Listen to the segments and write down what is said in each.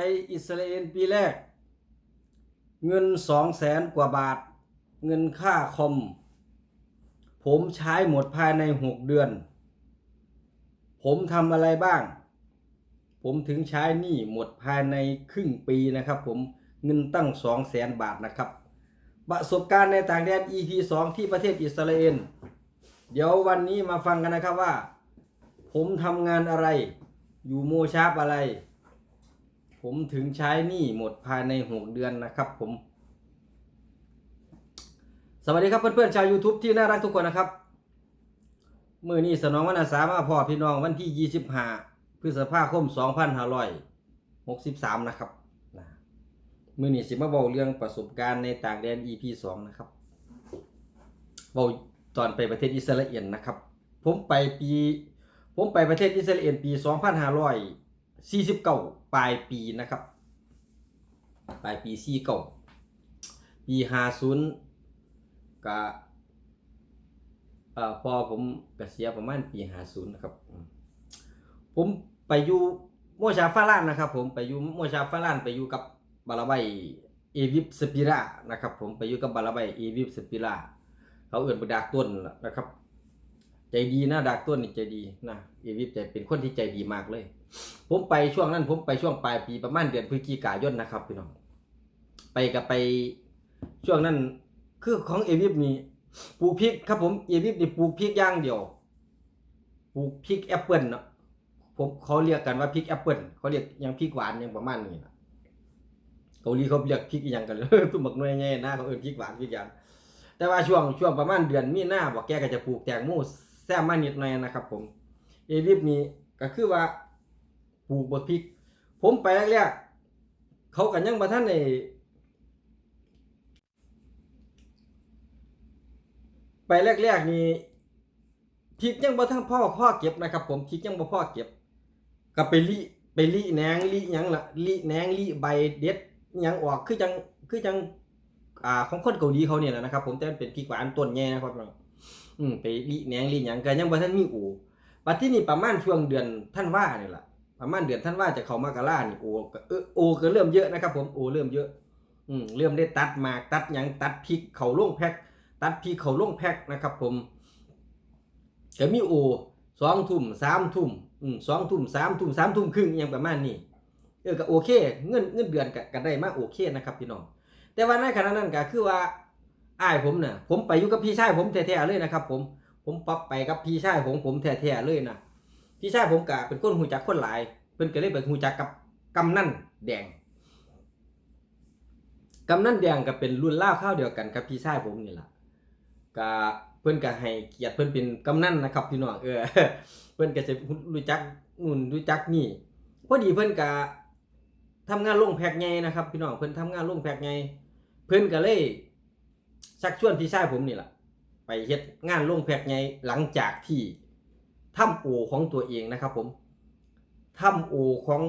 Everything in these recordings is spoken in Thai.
ไปอิสราเอลปีแรก เงินสองแสนกว่าบาท เงินค่าคอม ผมใช้หมดภายในหกเดือน ผมทำอะไรบ้าง ผมถึงใช้หนี้หมดภายในครึ่งปีนะครับผมเงินตั้งสองแสนบาทนะครับ ประสบการณ์ในต่างแดน EP 2 ที่ประเทศอิสราเอลเดี๋ยววันนี้มาฟังกันนะครับว่า ผมทำงานอะไร อยู่โมชาร์ปอะไร ผมถึงใช้หนี้หมดภายใน 6 เดือนนะครับผม สวัสดีครับเพื่อนๆชาว YouTube ที่น่ารักทุกคนนะครับ มือนี้สนองวันอาสามาพ่อพี่น้องวันที่ 25 พฤษภาคม 2563 นะครับนะมือนี้สิมาเบาเรื่องประสบการณ์ในต่างแดน EP 2 นะครับเบาตอนไปประเทศอิสราเอลนะครับ ผมไปปี ผมไปประเทศอิสราเอลปี 2549 ปลายปีนะครับ ปลายปี49ปี50ก็เอ่อพอผมเกษียณประมาณปี50นนะครับ ผมไปอยู่โมชาฟาลานนะครับผมไปอยู่โมชาฟาลานไปอยู่กับบาลาไบเอวิปสปิรานะครับผมไปอยู่กับบาลาไบเอวิปสปิราเขาเอื่นประดากต้นนะครับ ใจดีนะดากต้นนี่ใจดีนะเอวิปใจเป็นคนที่ใจดีมากเลย ผมไปช่วงนั้นผมไปช่วงปลายปีประมาณเดือนพฤศจิกายนนะครับพี่น้องไปกับไปช่วงนั้นคือของเอวิปนี่ปลูกพริกครับผมเอวิปนี่ปลูกพริกย่างเดียวปลูกพริกแอปเปิลเนาะผมเขาเรียกกันว่าพริกแอปเปิลเขาเรียกยังพริกหวานยังประมาณนี้นะเกาหลีเขาเรียกพริกยังกันเลยตุ้มบักน่วยแง่นะเขาเอิ้นพริกหวานพริกยังแต่ว่าช่วงช่วงประมาณเดือนมีนาบอกแกก็จะปลูกแตงโม แซมมานิดหน่อยนะครับผมเอวิปนี้ก็คือว่าปลูกบดพริก ผมไปแรกๆเขากันยังมาท่านในไปแรกๆนี่พริกยังบ่ทั้งพ่อพ่อเก็บนะครับ ผมพริกยังบ่พ่อเก็บก็ไปลิไปลิแหนงลิหยังล่ะลิแหนงลิใบเด็ดหยังออกคือจังคือจังอ่าของคนเกาหลีเขาเนี่ยแหละนะครับ ผมแต่มันเป็นพริกหวานต้นใหญ่นะครับ อืมไปลิแหนงลิหยังก็ยังบ่ทันมีอูปัจที่นี่ประมาณช่วงเดือนท่านว่านี่แหละประมาณเดือนท่านว่าจะเข้ามากรานี่โอก็เออโอก็เริ่มเยอะนะครับ ผมโอเริ่มเยอะ อืมเริ่มได้ตัดหมากตัดหยังตัดพริกเขาลงแพ็คตัดพริกเขาลงแพ็คนะครับ ผมก็มีโอสองทุ่มสามทุ่มอืมสองทุ่มสามทุ่มสามทุ่มครึ่งยังประมาณนี้เออก็โอเค เงินเงินเดือนก็ก็ได้มาโอเคนะครับพี่น้องแต่ว่าในขณะนั้นก็คือว่า อ้ายผมเนี่ยผมไปอยู่กับพี่ชายผมแท้ๆเลยนะครับ ผมผมปรับไปกับพี่ชายผมผมแท้ๆเลยนะพี่ชายผมก็เป็นคนหูจักคนหลายเพิ่นก็เลยไปหูจักกับกำนั่นแดงกำนั่นแดงก็เป็นรุ่นล่าวข้าวเดียวกันกับพี่ชายผมนี่แหละก็เพิ่อนก็ให้เกียรติเพิ่อนเป็นกำนั่นนะครับพี่น้องเออ เพิ่อนก็จะรู้จักนู่นรู้จักนี่พอดีเพิ่อนก็ทำงานลงแพ็กไงนะครับ พี่น้องเพิ่อนทำงานลงแพ็กไงเพิ่อนก็เลย ชักชวนพี่ชายผมนี่แหละไปเฮ็ดงานลงแพกไงหลังจากที่ทำโอของตัวเองนะครับผมทำโอของ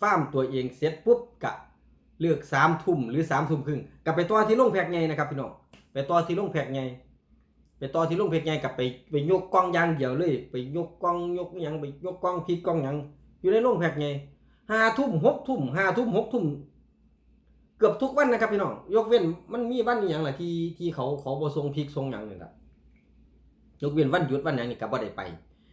ฟาร์มตัวเองเสร็จปุ๊บกะเลือกสามทุ่มหรือสามทุ่มครึ่งกลับไปต่อที่ลงแพกไงนะครับพี่น้องไปต่อที่ลงแพกไงไปต่อที่ลงแพกไงกลับไปไปยกกล้องยางเดียวเลย ไปยกกล้องยกยังไปยกกล้องพลิกกล้องยังอยู่ในลงแพกไงห้าทุ่มหกทุ่มห้าทุ่มหกทุ่ม กือบทุกวันนะครับพี่น้อง ยกเว้นมันมีวันอย่างแหละที่ที่เขาเขาบ่ทรงพิกทรงหยังนี่แหละยกเว้นวันหยุดวันหยังนี่ก็บ่ได้ไป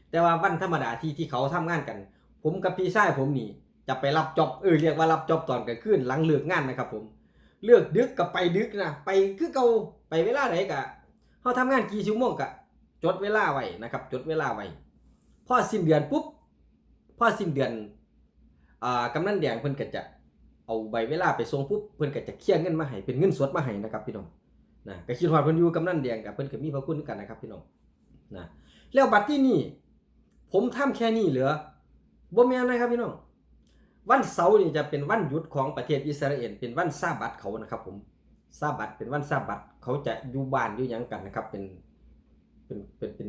แต่ว่าวันธรรมดาที่ที่เขาทำงานกัน ผมกับพี่ชายผมนี่ จะไปรับจอบเออเรียกว่ารับจอบตอนกลางคืนหลังเลิกงานนะครับ ผม เลือกดึกกับไปดึกนะไปคือเก่าไปเวลาไหนกะเขาทำงานกี่ชั่วโมงกะจดเวลาไว้นะครับ จดเวลาไว้พอสิ้นเดือนปุ๊บพอสิ้นเดือนอ่ากำนันแดงเพิ่นก็จะ เอาใบเวลาไปส่งปุ๊บเพิ่นก็จะเคลียร์เงินมาให้เป็นเงินสดมาให้นะครับพี่น้องนะก็คิดว่าเพิ่นอยู่กำนันแดงกับเพิ่นก็มีพระคุณกันนะครับพี่น้องนะแล้วบัดที่นี่ ผมทำแค่นี้เหลือบ่แม่นนะครับพี่น้องวันเสาร์นี่จะเป็นวันหยุดของประเทศอิสราเอลเป็นวันซาบัตเขานะครับผมซาบัตเป็นวันซาบัตเขาจะอยู่บ้านอยู่ยังกันนะครับ เป็นเป็นเป็นเป็น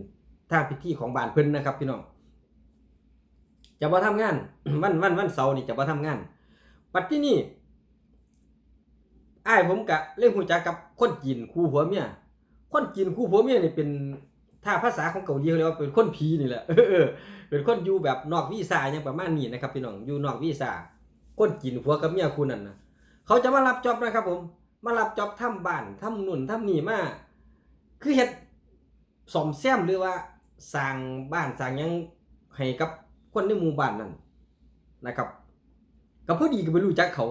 ทางพิธีของบ้านเพิ่นนะครับ พี่น้องจะมาทำงานวันวันวันเสาร์นี่จะมาทำงาน ปัจจุบันนี้อ้ายผมกะเล่นหูจักกับคนจีนคู่ผัวเมียคนจีนคู่ผัวเมียนี่เป็นถ้าภาษาของเกาหลีเขาเรียกว่าเป็นคนผีนี่แหละเออเป็นคนอยู่แบบนอกวีซ่าอย่างประมาณนี้นะครับพี่น้องอยู่นอกวีซ่าคนกินผัวกับเมียคู่นั้นนะเขาจะมารับจ็อบนะครับ ผม มารับจ็อบทำบ้านทำนุ่นทำนี่มาคือเฮ็ดสมแซมหรือว่าสร้างบ้านสร้างยังให้กับคนในหมู่บ้านนั้นนะครับ ก็พอดีก็ไปรู้จักเขา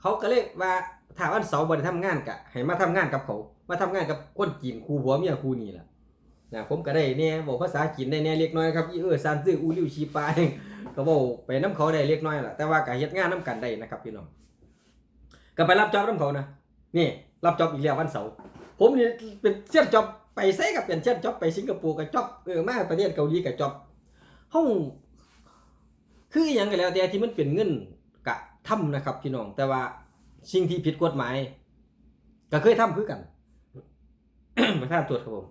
เขาก็เลยว่าถ้าวันเสาร์บ่ได้ทำงานกะให้มาทำงานกับเขา มาทำงานกับคนจีนครูผัวเมียครูนี่แหละนะผมก็ได้เนี่ยบอกภาษาจีนได้แน่เล็กน้อยครับอีเออซานซื่ออูริวชีปาเองก็บอกไปน้ำเขาได้เล็กน้อยล่ะแต่ว่าก็เฮ็ดงานน้ำกันได้นะครับพี่น้องก็ไปรับจอบน้ำเขานะนี่รับจอบอีกแล้ววันเสาร์ผมนี่เป็นเชียนจอบไปไซกับเป็นเชียนจอบไปสิงคโปร์กับจอบเออมาประเทศเกาหลีกับจอบห้อง คืออย่างก็แล้วแต่ที่มันเป็นเงินกะทำนะครับพี่น้อง แต่ว่าสิ่งที่ผิดกฎหมาย ก็เคยทำคือกันมาท่านตรวจครับผม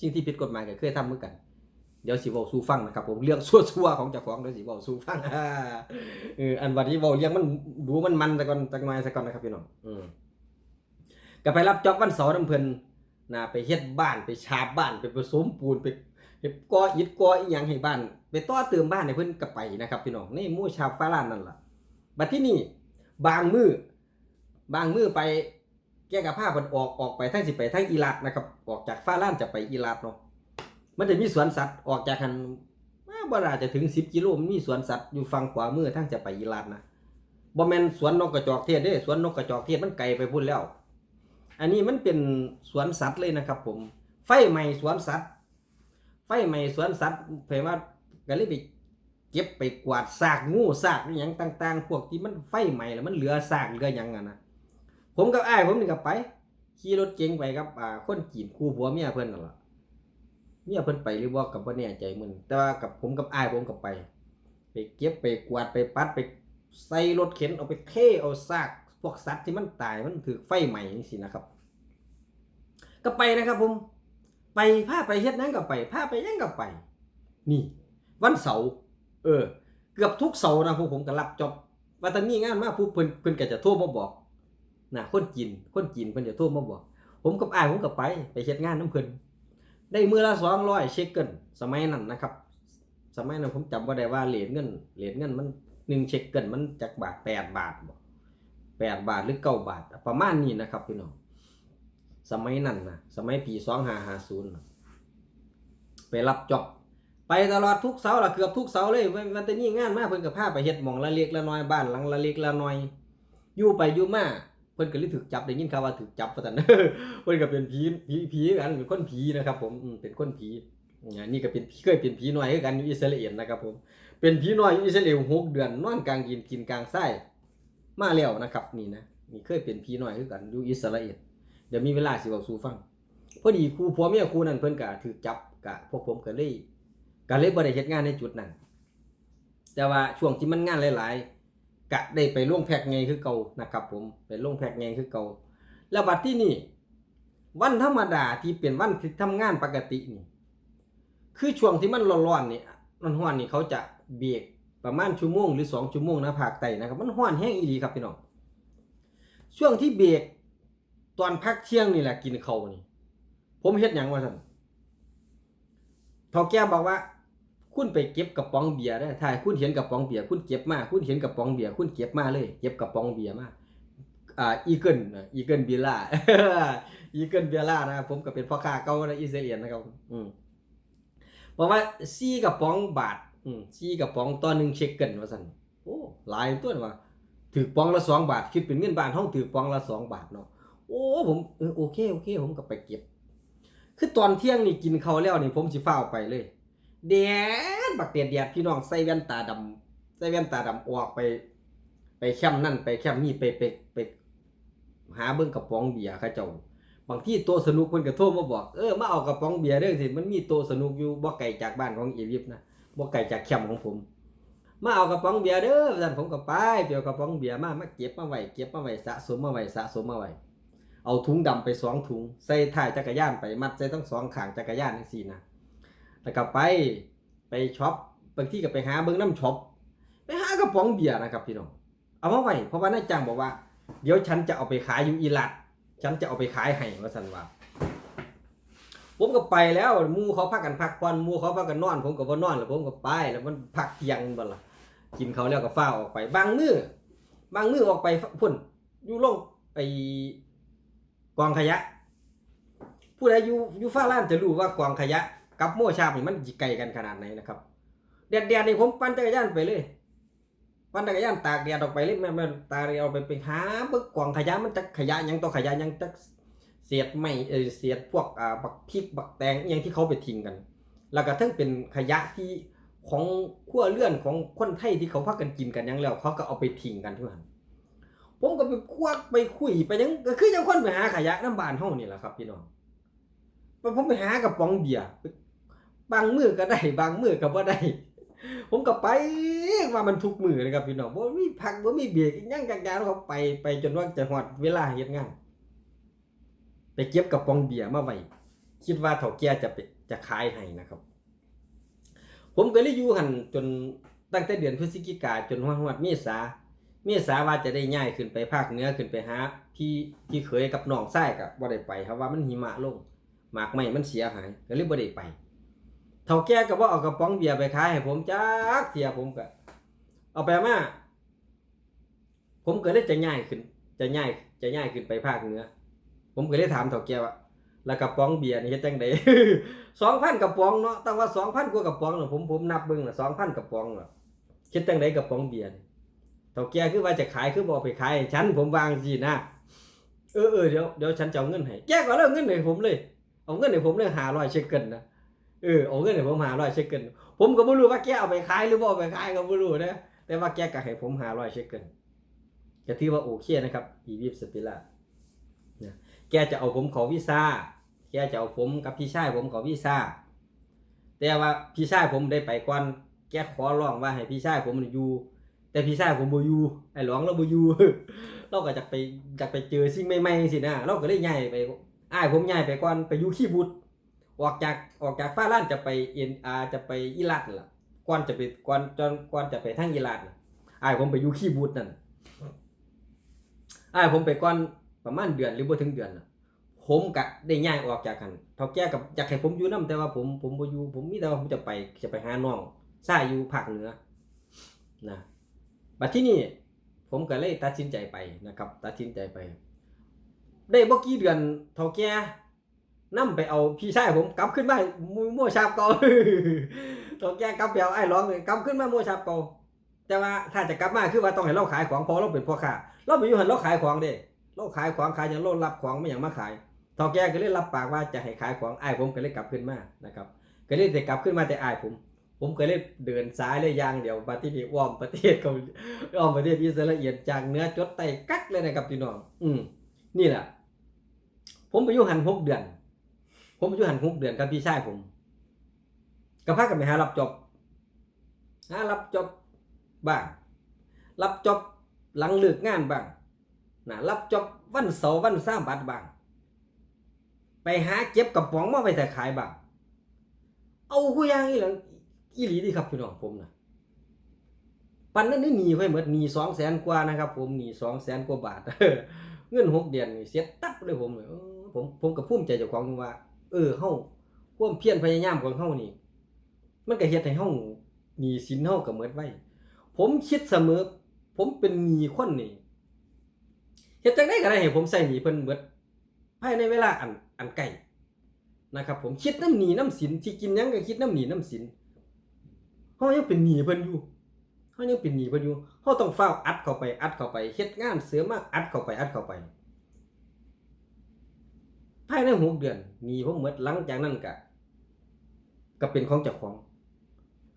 สิ่งที่ผิดกฎหมายก็เคยทำคือกันเดี๋ยวสิเว้าสู่ฟังนะครับผมเรื่องชั่วๆของเจ้าของเดี๋ยวสิเว้าสู่ฟังเอออันวันที่เว้าเรื่องมันดูมันมันแต่ก่อนจักหน่อยซะก่อนนะครับพี่น้องอืมก็ไปรับจ็อบวันเสาร์น้ำเพลินนะไปเฮ็ดบ้านไปฉาบบ้านไปผสมปูนไป ไปก่ออิฐก่ออีหยังให้บ้านไปต่อเติมบ้านให้เพิ่นก็ไปนะครับพี่น้องในหมู่ชาวฟ้าลานนั่นล่ะบัดที่นี่บางมือบางมือไปแกกับผ้าเพิ่นออกออกไปทั้งสิไปทั้งอิรักนะครับ ออกจากฟ้าลานจะไปอิรักเนาะมันจะมีสวนสัตว์ออกจากหันมาบ่าจะถึง10กิโลมันมีสวนสัตว์อยู่ฝั่งขวามือทางจะไปอิรักนะบ่แมนสวนนกกระจอกเทศเด้สวนนกกระจอกเทศมันไกลไปพุ่นแล้ว อันนี้มันเป็นสวนสัตว์เลยนะครับ ผม ไฟไหม้สวนสัตว์ ฟไหม้สวนสัตว์เผยว่าก็เลยไปเก็บไปกวาดซากงูซากอย่างต่าง ๆ พวกที่มันไฟไหม้แล้วมันเหลือซากเหลือหยังอะนะผมกับไอ้ผมนี่ก็ไป ขี่รถเก๋งไปกับอ่าคนจีนคู่ผัวเมียเพิ่นนั่นแหละเมียเพิ่นไปหรือบ่กับบ่แน่ใจมึนแต่ว่ากับผมกับไอ้ผมก็ไป ไปเก็บไปกวาดไปปัดไปใส่รถเข็นเอาไปเทเอาซากพวกสัตว์ที่มันตายมันถือไฟไหม้นี่สินะครับ ก็ไปนะครับผม ไปพาไปเฮ็ดหยังก็ไปพาไปยังก็ไป นี่ วันเสาร์เออ เกือบทุกเสาร์นะพวกผมก็รับจอบว่าถ้ามีงานมากผู้เพิ่นเพิ่นก็จะโทรมาบอกนะคนจีนคนจีนเพิ่นจะโทรมาบอก ผมกับอ้ายผมก็ไปไปเฮ็ดงานน้ำเพิ่นได้มือละสองร้อยเช็คเกิลสมัยนั้นนะครับ สมัยนั้นผมจำว่าได้ว่าเหรียญเงินเหรียญเงินมันหนึ่งเช็คเกิลมันจากบาทแปดบาทบ่แปดบาทหรือเก้าบาท ประมาณนี้นะครับพี่น้อง สมัยนั้นนะสมัยปีสองห้าห้าศูนย์ไปรับจอบไปตลอดทุกเสาร์ละเกือบทุกเสาร์เลยวันแต่นี้งานมากเพิ่นกับพาไปเฮ็ดมองละเล็กละน้อยบ้านหลังละเล็กละน้อย อยู่ไปอยู่มาเพิ่นก็เลยถูกจับได้ยินข่าวว่าถูกจับว่าซั่นเพิ่นก็เป็นผีผีผีกันเป็นคนผีนะครับ ผมเป็นคนผีนี่ก็เป็นเคยเป็นผีน้อยกันอยู่อิสราเอลนะครับผมเป็นผีน้อยอยู่อิสราเอลหกเดือนนอนกลางกินกินกลางไส้มาแล้วนะครับ นี่นะนี่เคยเป็นผีน้อยกันอยู่อิสราเอล เดี๋ยวมีเวลาสิเว้าสู่ฟังพอดีครูผัวเมียครูนั้นเพิ่นก็ถูกจับกะพวกผมก็เลยก็เลยบ่ได้เฮ็ดงานในจุดนั้นแต่ว่าช่วงที่มันงานหลายๆกะได้ไปล่วงแพ็กไงคือเก่านะครับ ผมไปล่วงแพ็กไงคือเก่าแล้วบัดที่นี่ วันธรรมดาที่เป็นวันที่ทำงานปกตินี่ คือช่วงที่มันร้อนๆนี่มันร้อนนี่เขาจะเบรกประมาณชั่วโมงหรือสองชั่วโมงนะภาคใต้นะครับ มันร้อนแห้งอีหลีครับพี่น้องช่วงที่เบรก ตอนพักเที่ยงนี่แหละกินเขานี่ ผมเฮ็ดหยังวะท่านเฒ่าแก่บอกว่า คุณไปเก็บกระป๋องเบียร์ได้ถ้าคุณเห็นกระป๋องเบียร์คุณเก็บมา คุณเห็นกระป๋องเบียร์คุณเก็บมาเลย เก็บกระป๋องเบียร์มาอ่าอีเกิลอีเกิลเบียร่าอีเกิลเบียร่านะครับผมก็เป็นพ่อค้าเก่าในอิสราเอลนะครับอืมบอกว่าซีกระป๋องบาทอืมซีกระป๋องต่อหนึ่งเช็คเกิลว่าสั่นโอ้หลายตัวนะว่าถือปองละสองบาท คิดเป็นเงินบาทห้องถือปองละสองบาทเนาะ โอ้ผมเออโอเคโอเค ผมก็ไปเก็บ คือตอนเที่ยงนี่กินเขาวแล้วนี่ผมสิฟ้าวไปเลยแดดบักเดียดแดดพี่น้องใส่แว่นตาดำใส่แว่นตาดำออกไป ไปแคมนั่นไปแคมนี่ไปไปไป หาเบิ่งกระป๋องเบียร์เขาเจ้าบางที่โตสนุกเพิ่นก็โทรมาบอกเออมาเอากระป๋องเบียร์เด้อสิมันมีโตสนุกอยู่บ่ไกลจากบ้านของเอวิฟนะบ่ไกลจากแคมของผม มาเอากระป๋องเบียร์เด้อท่านผมก็ไปไปเอากระป๋องเบียร์มามาเก็บมาไว้เก็บมาไว้สะสมมาไว้สะสมมาไว้ เอาถุงดำไปสองถุง ใส่ท้ายจักรยานไปมัดใส่ทั้งสองขางจักรยานจังซี่นะแล้วก็ไปไปช็อปบางที่ก็ไปหาเบิ้งน้ำช็อปไปหากระป๋องเบียร์นะครับพี่น้องเอามาไว้เพราะว่านายจ้างบอกว่า เดี๋ยวฉันจะเอาไปขายอยู่อิรักฉันจะเอาไปขายให้ว่าสันว่าผมก็ไปแล้วมูเขาพักกันพักผ่อนมูเขาพักกันนอน ผมก็บ่นอนแล้วผมก็ไปแล้วมันพักเที่ยงบ่ล่ะกินเขาแล้วก็ฟ้าออกไปบางมือบางมือออกไปพุ่นอยู่ลงไอ กองขยะ ผู้ใดอยู่อยู่ฟ้าล้านจะรู้ว่ากองขยะ กับโมชาบนี่มันไกลกันขนาดไหนนะครับแดดๆนี่ผมปั่นจักรยานไปเลยปั่นจักรยานตากแดดออกไปเลยแม่นตากแดดออกไปไปหาเบิ่งกองขยะมันจักขยะยังต่อขยะยังจักเศษไม้เออเศษพวกอ่าบักพริกบักแตงอหยังที่เขาไปทิ้งกัน แล้วก็ทั้งเป็นขยะที่ของขั้วเลื่อนของคนไทยที่เขาพากันกินกันยังแล้ว เขาก็เอาไปทิ้งกันทุกหัน ผมก็ไปควักไปคุยไปยังก็คือยังคนไปหาขยะน้ำบานเฮานี่แหละครับ พี่น้องผมไปหากระป๋องเบียร์บางมือก็ได้บางมือก็บ่ได้ ผมก็ไปว่ามันทุกมือเลยครับพี่น้องบ่มีพักบ่มีเบรกอิหยังจักอย่าเขาไปไปจนว่าจะฮอดเวลาเฮ็ดงานไปเก็บกระป๋องเบียร์มาไว้คิดว่าเฒ่าแก่จะไปจะขายให้นะครับ ผมก็เลยอยู่หันจนตั้งแต่เดือนพฤศจิกาจนฮอดฮอดเมษา มษาว่าจะได้ย้ายขึ้นไปภาคเหนือขึ้นไปหาพี่พี่เคยกับน้องชายก็บ่ได้ไปครับว่ามันหิมะลงหมากไม้มันเสียหายก็เลยบ่ได้ไปเฒ่าแก่ก็บ่เอากระป๋องเบียร์ไปขายให้ผมจักเที่ยผมก็เอาไปมาผมก็เลยจะย้ายขึ้น จะย้ายจะย้ายขึ้นไปภาคเหนือผมก็เลยถามเฒ่าแก่ว่าแล้วกระป๋องเบียร์นี่เฮ็ดจังไดสองพันกระป๋องเนาะตั้งว่าสองพันกว่ากระป๋องเนาะผมผมนับเบิ่งน่ะสองพันกระป๋องเนาะคิดจังไดกระป๋องเบียร์ เฒ่าแก่คือว่าจะขายคือบอาไปขายฉันผมวางสินะเออเออเดี๋ยวเดี๋ยวฉันจะเอาเงินให้แกก็เอาเงินให้ผมเลย เอาเงินให้ผมเลย500เชคเกิลนะเออเอาเงินให้ผม500เชคเกิลผมก็บ่รู้ว่าแกเอาไปขายหรือบอาไปขายก็บ่รู้นะแต่ว่าแกก็ให้ผม500เชคเกิลก็ถือว่าโอเคนะครับอีวิปสปิล่านะแกจะเอาผมขอวีซ่าแกจะเอาผมกับพี่ชายผมขอวีซ่าแต่ว่าพี่ชายผมได้ไปก่อนแกขอร้องว่าให้พี่ชายผมอยู่ แต่พี่ชายผมบ่อยู่ไอ้หลองเราบ่อยู่เราก็จะไปจะไปเจอสิ่งใหม่ๆสินะเราก็เลยย้ายไปอ้ายผมย้ายไปก่อนไปอยู่ขี้บุตรออกจากออกจากฟ้าล้านจะไปเอ็นอาจะไปอิรักล่ะก่อนจะไปก่อนจนก่อนจะไปทางอิรักน่ะอ้ายผมไปอยู่ขี้บุตรนั่นอ้ายผมไปก่อนประมาณเดือนหรือบ่ถึงเดือนน่ะผมกะได้ย้ายออกจากกันเท่าแก่กับอยากให้ผมอยู่นํแต่ว่าผมผมบ่อยู่ผมมีแต่ว่าผมจะไปจะไปหาน้องซ่าอยู่ภาคเหนือนะ บัดที่นี่ผมก็เลยตัดสินใจไปนะครับ ตัดสินใจไป ได้บ่กี่เดือนเท่าแก่นํไปเอาพี่ชายผมกลับขึ้นมามั่วชาบเก่าเท่าแก่กลับไปเอาไอ้ร้องเลยกลับขึ้นมามั่วชาบเก่าแต่ว่าถ้าจะกลับมาคือว่าต้องให้เราขายของพอเราเป็นพ่อค้าเราไปอยู่หันเราขายของเด้เราขายของขายอย่างเรารับของไม่อย่างมาขายทอแกก็เลยรับปากว่าจะให้ขายของไอ้ผมก็เลยกลับขึ้นมานะครับก็เลยได้กลับขึ้นมาแต่ไอ้าย ผมผมก็เลยเดินซ้ายเลยยางเดี๋ยวปฏิทิอ้อมประเทศเขาอ้อมประเทศอิสราเอลจากเนื้อจดไตกักเลยนะครับพี่น้อง อืมนี่แหละผมไปอยู่หันหกเดือน ผมไปอยู่หันหกเดือนกับพี่ชายผมก็พากันไปหารับจบหารับจบบ้างรับจบหลังเลิกงานบ้างนะรับจบวันเสาร์วันสามบัตรบาง ไปหาเก็บกระป๋องมาไปแต่ขายบางเอาคุยอย่างนี้หลัง อีหลีดีครับพี่น้องผมนะปันนั้นนี่หนีไปหมดหนีสองแสนกว่านะครับ ผมหนีสองแสนกว่าบาทเงินหกเดือนเสียตับเลยผมเลยผมผมกับภูมิใจเจ้าของว่า เออเฮาความเพียรพยายามของเฮานี่ มันก็เฮ็ดให้เฮาหนีสินเฮาก็เหมือนไว้ ผมคิดเสมอ ผมเป็นหนีคนนี่เฮ็ดจังได๋ก็ได้ให้ผมใส่หนีเพิ่นเบิดภายในเวลาอันอันใกล้นะครับ ผมคิดน้ำหนีน้ำสินที่กินยังก็คิดน้ำหนีน้ำสิน เฮายังเป็นหนี้เพิ่นอยู่เฮายังเป็นหนี้เพิ่นอยู่เฮาต้องฟ้าอัดเข้าไปอัดเข้าไปเฮ็ดงานเสริมมาอัดเข้าไปอัดเข้าไปภายในหกเดือนหนี้ผมหมดหลังจากนั้นก็ก็เป็นของเจ้าของ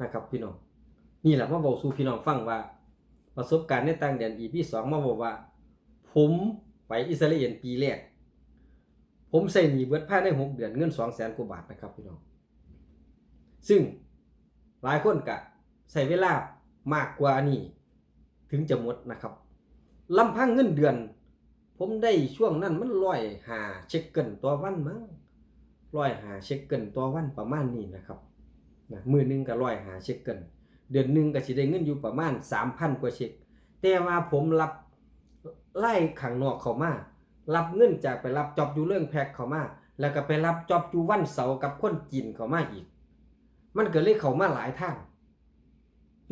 นะครับพี่น้องนี่แหละมาเว้าสู่พี่น้องฟังว่า ประสบการณ์ในต่างแดน EP 2มาบอกว่า ผมไปอิสราเอลปีแรก ผมใส่หนีเบิดภายในหกเดือนเงินสองแสนกว่าบาทนะครับพี่น้อง ซึ่ง หลายคนกะใส่เวลามากกว่านี้ถึงจะหมดนะครับลำพังเงินเดือน ผมได้ช่วงนั้นมันร้อยหาเช็คเกินตัววันมั้งร้อยหาเช็คเกินตัววันประมาณนี้นะครับนะมือหนึงก็ร้อยหาเช็คเกินเดือนหนึ่งก็สิได้เงินอยู่ประมาณสามพันกว่าเช็คแต่ว่าผมรับไล่ขังนอกเขามารับเงินจากไปรับจอบอยู่เรื่องแพ็คเขามาแล้วก็ไปรับจอบอยู่วันเสาร์กับคนจีนเขามาอีก มันก็เลยเขามาหลายทาง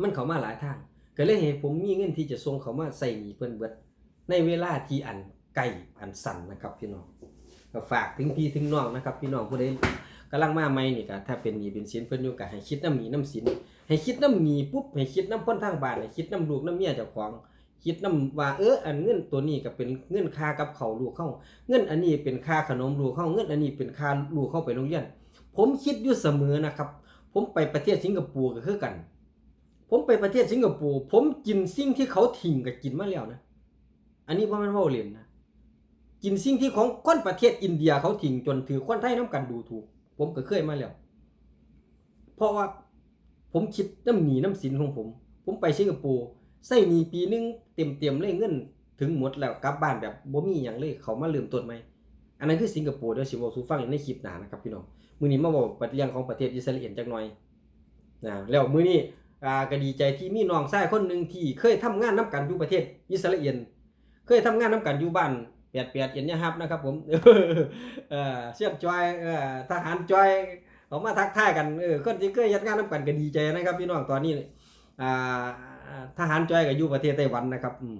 มันเขามาหลายทาง ก็เลยให้ผมมีเงินที่จะส่งเขามาใส่หนีเพิ่นเบิด ในเวลาที่อันใกล้อันสั้นนะครับพี่น้องก็ฝากถึงพี่ถึงน้องนะครับ พี่น้องผู้ใดกำลังมาใหม่นี่ก็ถ้าเป็นหนีเป็นสินเพิ่นอยู่ก็ให้คิดน้ำหนีน้ำสินให้คิดน้ำหนีปุ๊บให้คิดน้ำคนทางบ้านให้คิดน้ำลูกน้ำเมียเจ้าของคิดน้ำว่าเอออันเงินตัวนี้ก็เป็นเงินค่ากับเขาลูกเข้า เงินอันนี้เป็นค่าขนมลูกเข้าเงินอันนี้เป็นค่าลูกเข้าไปโรงเรียน ผมคิดอยู่เสมอนะครับ ผมไปประเทศสิงคโปร์ก็คือกัน ผมไปประเทศสิงคโปร์ผมกินสิ่งที่เขาทิ้งก็กินมาแล้วนะ อันนี้ว่ามันเว่าเล่นนะ กินสิ่งที่ของคนประเทศอินเดียเขาทิ้งจนถือคนไทยน้ำกันดูถูก ผมก็เคยมาแล้ว เพราะว่าผมคิดน้ำหนีน้ำสินของผม ผมไปสิงคโปร์ใส่หนีปีหนึงเต็มเต็มเลยเงิน ถึงหมดแล้วกลับบ้านแบบบ่มีอย่างเลยเขามาเริ่มต้นใหมอันนั้นคือสิงคโปร์เดี๋ยวสิเว้าสู่ฟังในคลิปหนานะครับพี่น้อง มื้อนี้มาเว้าเรื่องของประเทศอิสราเอลจักหน่อยนะแล้วมือนี้อ่าก็ดีใจที่มีน้องชายคนหนึ่งที่เคยทำงานนํกันอยู่ประเทศอิสราเอลเคยทำงานน้ำกันอยู่บ้านแปดแปดเอ็นยะฮับนะครับผมเออเสียบจอยเออทหารจอยเขามาทักทายกันเออคนที่เคยเฮ็ดงานน้ำกันก็ดีใจนะครับพี่น้องตอนนี้อ่าทหารจอยก็อยู่ประเทศไต้หวันนะครับอืม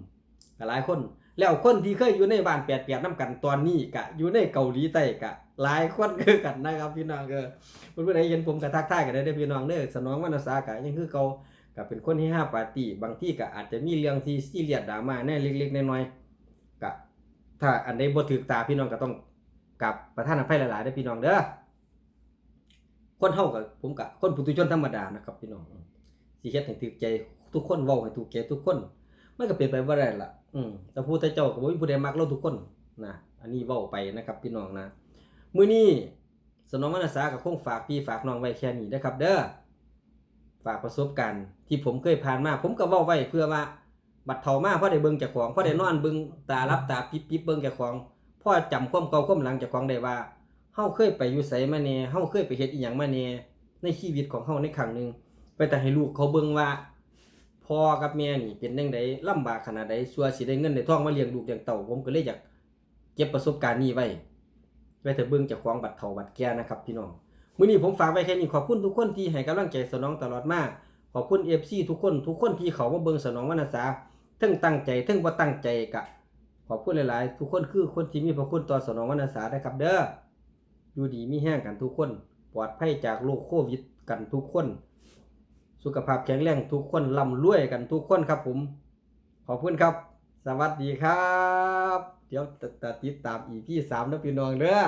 หลายคน แล้วคนที่เคยอยู่ในบ้านแปดแปดน้ำกันตอนนี้ก็อยู่ในเกาหลีใต้ก็หลายคนคือกันนะครับ พี่น้องเออเพิ่นผู้ใดเห็นผมก็ทักทายกันได้พี่น้องเด้อสนองวรรณสาก็ยังคือเกาก็เป็นคนที่ห้าปาร์ตี้บางที่ก็อาจจะมีเรื่องที่ซีเรียสดราม่าแน่เล็กๆน้อยๆก็ถ้าอันใดบ่ถูกตาพี่น้องก็ต้องกับประทานอภัยหลายๆเด้พี่น้องเด้อคนเฮากับผมกับคนปุถุชนธรรมดานะครับพี่น้องสิเฮ็ดให้ถูกใจทุกคนเว้าให้ถูกใจทุกคน มันก็เป็นไปบ่าได้ล่ะอืมแต่ผู้แต่เจ้าก็บ่มีผู้ใดมักเราทุกคนนะอันนี้เว้าไปนะครับพี่น้องนะมื้อนี้สนองมนษาก็คงฝากพี่ฝากน้องไว้แค่นี้นะครับ เด้อฝากประสบการณ์ที่ผมเคยผ่านมา ผมก็เว้าไว้เพื่อว่าบัดเฒ่ามาพอได้เบิ่งเจ้าของพอได้นอนเบิ่งตารับตาปิบปิบเบิ่งเจ้าของพ่อจำความเก่าความหลังเจ้าของได้ว่าเฮาเคยไปอยู่ไสมาแน่เฮาเคยไปเฮ็ดอีหยังมาแน่ในชีวิตของเฮาในครั้งหนึ่งไปแต่ให้ลูกเขาเบิ่งว่า พ่อกับแม่นี่เป็นจังไดลำบากขนาดใดสัวสิได้เงินได้ทองมาเลี้ยงลูกเลี้ยงเต้าผมก็เลยอยากเก็บประสบการณ์นี้ไว้ไว้แต่เบิ่งจ้าของบัดเฒ่าบัดแก่นะครับพี่น้องมื้อนี้ผมฝากไว้แค่นี้ขอบคุณทุกคนที่ให้กำลังใจสนองตลอดมาขอบคุณ FC ทุกคนทุกคนที่เขามาเบิ่งสนองวรรณสาทั้งตั้งใจทั้งบ่ตั้งใจกะขอบคุณหลายๆ ทุกคนคือคนที่มีพระคุณต่อสนองวรรณสานะครับ เด้ออยู่ดีมีแห้งกันทุกคน ปลอดภัยจากโรคโควิดกันทุกคน สุขภาพแข็งแรงทุกคนร่ำรวยกันทุกคนครับผม ขอบคุณครับ สวัสดีครับ เดี๋ยวติดตามอีพีสามนะพี่น้องเด้อ